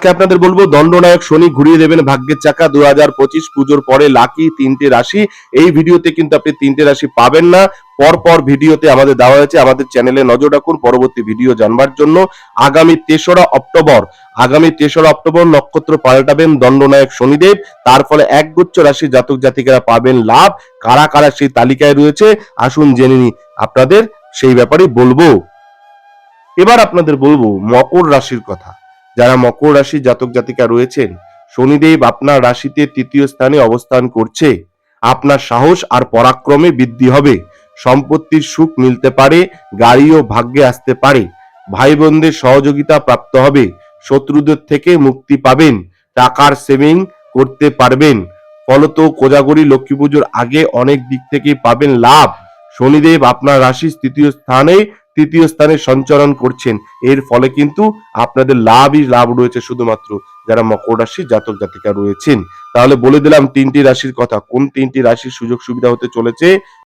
আজকে আপনাদের বলব, দণ্ডনায়ক শনি ঘুরিয়ে দেবেন ভাগ্যের চাকা। দু হাজার পঁচিশ পুজোর পরে লাকি তিনটে রাশি। এই ভিডিওতে কিন্তু আপনি তিনটে রাশি পাবেন না। পর পর ভিডিওতে আমাদের দেওয়া হয়েছে, আমাদের চ্যানেলে নজর রাখুন, পরবর্তী ভিডিও জানবার জন্য। আগামী তেসরা অক্টোবর, আগামী তেসরা অক্টোবর নক্ষত্র পাল্টাবেন দণ্ডনায়ক শনিদেব। তার ফলে একগুচ্ছ রাশি জাতক জাতিকারা পাবেন লাভ। কারা কারা সেই তালিকায় রয়েছে, আসুন জেনে নি আপনাদের সেই ব্যাপারে বলব। এবার আপনাদের বলব, মকর রাশির কথা। যারা মকর রাশি জাতক জাতিকা রয়েছেন, শনিদেব আপনার রাশিতে তৃতীয় স্থানে অবস্থান করছে। আপনার সাহস আর পরাক্রমে বৃদ্ধি হবে। সম্পত্তির সুখ মিলতে পারে, গাড়িও ভাগ্যে আসতে পারে। ভাই বোনদের সহযোগিতা প্রাপ্ত হবে। শত্রুদের থেকে মুক্তি পাবেন। টাকার সেভিং করতে পারবেন। ফলত কোজাগরি লক্ষ্মী পুজোর আগে অনেক দিক থেকে পাবেন লাভ। শনিদেব আপনার রাশি তৃতীয় স্থানে তৃতীয় স্থানে সঞ্চারণ করছেন। এর ফলে কিন্তু আপনাদের লাভই লাভ রয়েছে শুধুমাত্র যারা মকর রাশি জাতক জাতিকা রয়েছেন। তাহলে বলে দিলাম তিনটি রাশির কথা। কোন তিনটি রাশির সুযোগ সুবিধা হতে চলেছে?